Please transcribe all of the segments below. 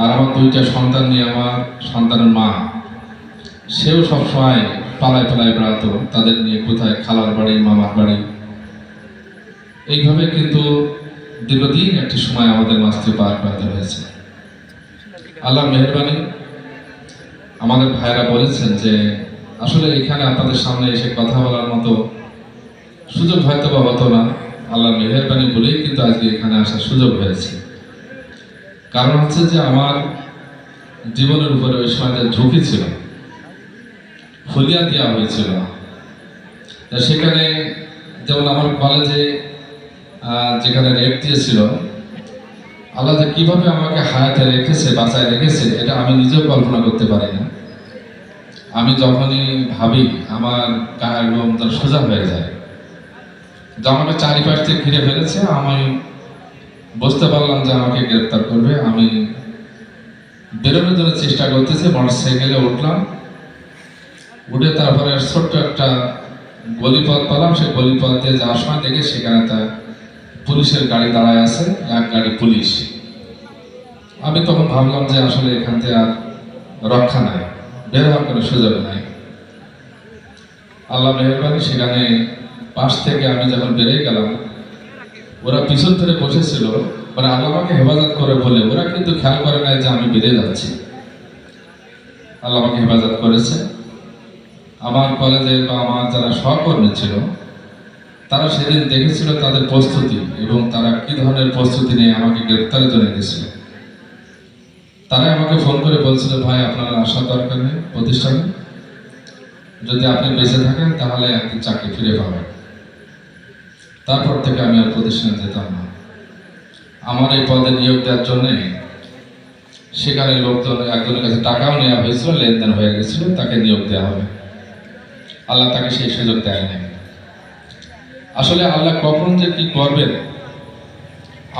আর আমার দুইটা সন্তান নিয়ে আমার সন্তানের মা, সেও সবসময় পালায় পালায় বেড়াতো। তাদের নিয়ে কোথায় খালার বাড়ি, মামার বাড়ি? এইভাবে কিন্তু দীর্ঘদিন একটি সময় আমাদের মাছ থেকে পার করাতে হয়েছে। আল্লাহ মেহরবানি। আমাদের ভাইরা বলেছেন যে, আসলে এখানে আপনাদের সামনে এসে কথা বলার মতো সুযোগ হয়তো বা হতো না। আল্লাহ মেহরবানি বলেই কিন্তু আজকে এখানে আসার সুযোগ হয়েছে। কারণ হচ্ছে যে আমার জীবনের উপরে ওই সময় ঝুঁকি ছিল, ফলিয়া দেওয়া হয়েছিল। সেখানে যেমন আমার কলেজে যেখানে রেট দিয়েছিল, আল্লাহ যে কীভাবে আমাকে হায়াতে রেখেছে, বাঁচায় রেখেছে, এটা আমি নিজেও কল্পনা করতে পারি না। আমি যখনই ভাবি আমার গায়ের সোজা হয়ে যায় যে আমাকে চারিপাশ থেকে ঘিরে ফেলেছে, আমি বুঝতে পারলাম যে আমাকে গ্রেপ্তার করবে। আমি বেরোনোর জন্য চেষ্টা করতেছি মোটর সাইকেলে উঠলাম। উঠে তারপরে ছোট্ট একটা গলিপথ পেলাম। সেই গলিপথ দিয়ে যাওয়ার সময় দেখে সেখানে তার পুলিশের গাড়ি দাঁড়ায় আছে, এক গাড়ি পুলিশ। আমি তখন ভাবলাম যে আসলে এখান থেকে আর রক্ষা নাই, বের হওয়ার কোনো সুযোগ নাই। আল্লাহ মেহরবানি, সেখানে পাশ থেকে আমি যখন বেরিয়ে গেলাম ওরা পিছন ধরে বসেছিল, ওরা আল্লাহ আমাকে হেফাজত করে বলে ওরা কিন্তু খেয়াল করে নাই যে আমি বেড়ে যাচ্ছি। আল্লাহ আমাকে হেফাজত করেছে। আমার কলেজে বা আমার যারা সহকর্মী ছিল, তারা সেদিন দেখেছিল তাদের প্রস্তুতি এবং তারা কি ধরনের প্রস্তুতি নিয়ে আমাকে গ্রেপ্তারের জন্য গেছিল তারাই আমাকে ফোন করে বলছিল, ভাই, আপনার আসার দরকার নেই প্রতিষ্ঠানে যদি আপনি বেঁচে থাকেন, তাহলে একদিন চাকরি ফিরে পাবেন? তারপর থেকে আমি আর প্রতিষ্ঠানে যেতাম না। আমার এই পদে নিয়োগ দেওয়ার জন্যে সেখানে লোকজন, একজনের কাছে টাকাও নেওয়া হয়েছিল, লেনদেন হয়ে গেছিল, তাকে নিয়োগ দেওয়া হবে। আল্লাহ তাকে সেই সুযোগ দেয় আসলে আল্লাহ কখন যে কি করবেন,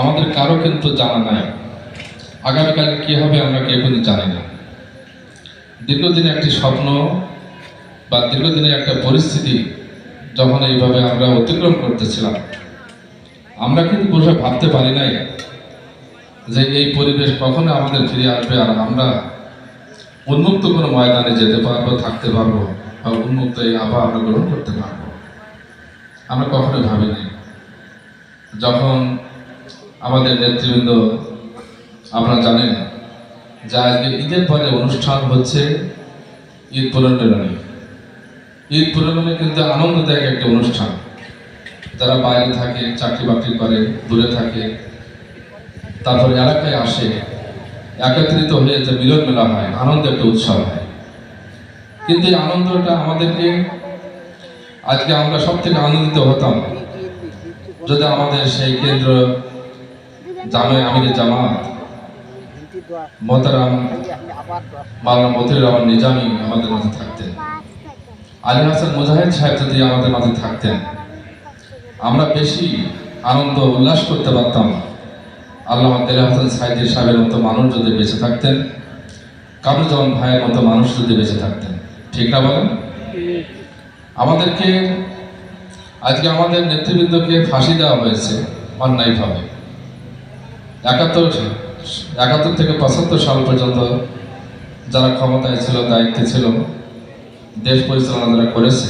আমাদের কারও কিন্তু জানা নাই। আগামীকাল কি হবে আমরা কেউ কিন্তু জানি না। দীর্ঘদিনের একটি স্বপ্ন বা দীর্ঘদিনের একটা পরিস্থিতি যখন এইভাবে আমরা অতিক্রম করতেছিলাম। আমরা কিন্তু বসে ভাবতে পারি নাই যে এই পরিবেশ কখনো আমাদের ফিরে আসবে আর আমরা উন্মুক্ত কোনো ময়দানে যেতে পারব, থাকতে পারব বা উন্মুক্ত এই আবহাওয়া আমরা গ্রহণ করতে পারব। আমরা কখনো ভাবিনি যখন আমাদের নেতৃবৃন্দ, আপনারা জানেন যে আজকে ঈদের পরে অনুষ্ঠান হচ্ছে ঈদ পুনর্মিলনী। ঈদ পুনর্মিলনী কিন্তু আনন্দদায়ক একটা অনুষ্ঠান। যারা বাইরে থাকে চাকরি বাকরি করে, দূরে থাকে, তারপর এলাকায় আসে, একত্রিত হয়ে যে মিলন মেলা হয় আনন্দ একটা উৎসব হয়। কিন্তু এই আনন্দটা আমাদেরকে, আজকে আমরা সব থেকে আনন্দিত হতাম যদি আমাদের সেই কেন্দ্র জামে আমিরের জামাত, মোহতারাম, মাওলানা মতিউর রহমান নিজামি আমাদের মাঝে থাকতেন। আলী হাসান মুজাহিদ সাহেব যদি আমাদের মাঝে থাকতেন, আমরা বেশি আনন্দ উল্লাস করতে পারতাম আল্লাহ তেল হাসান সাইদের সাহেবের মতো মানুষ যদি বেঁচে থাকতেন, কামরুজ্জামান ভাইয়ের মতো মানুষ যদি বেঁচে থাকতেন, ঠিক না বলেন? আমাদেরকে, আজকে আমাদের নেতৃবৃন্দকে ফাঁসি দেওয়া হয়েছে অন্যায়ভাবে। একাত্তর একাত্তর থেকে পঁচাত্তর সাল পর্যন্ত যারা ক্ষমতায় ছিল, দায়িত্বে ছিল দেশ পরিচালনা যারা করেছে।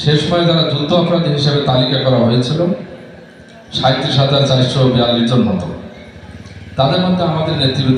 সে সময় তারা যুদ্ধ অপরাধী হিসেবে তালিকা করা হয়েছিল সাঁত্রিশ হাজার চারশো বিয়াল্লিশ জন মতো। তাদের মধ্যে আমাদের নেতৃবৃন্দ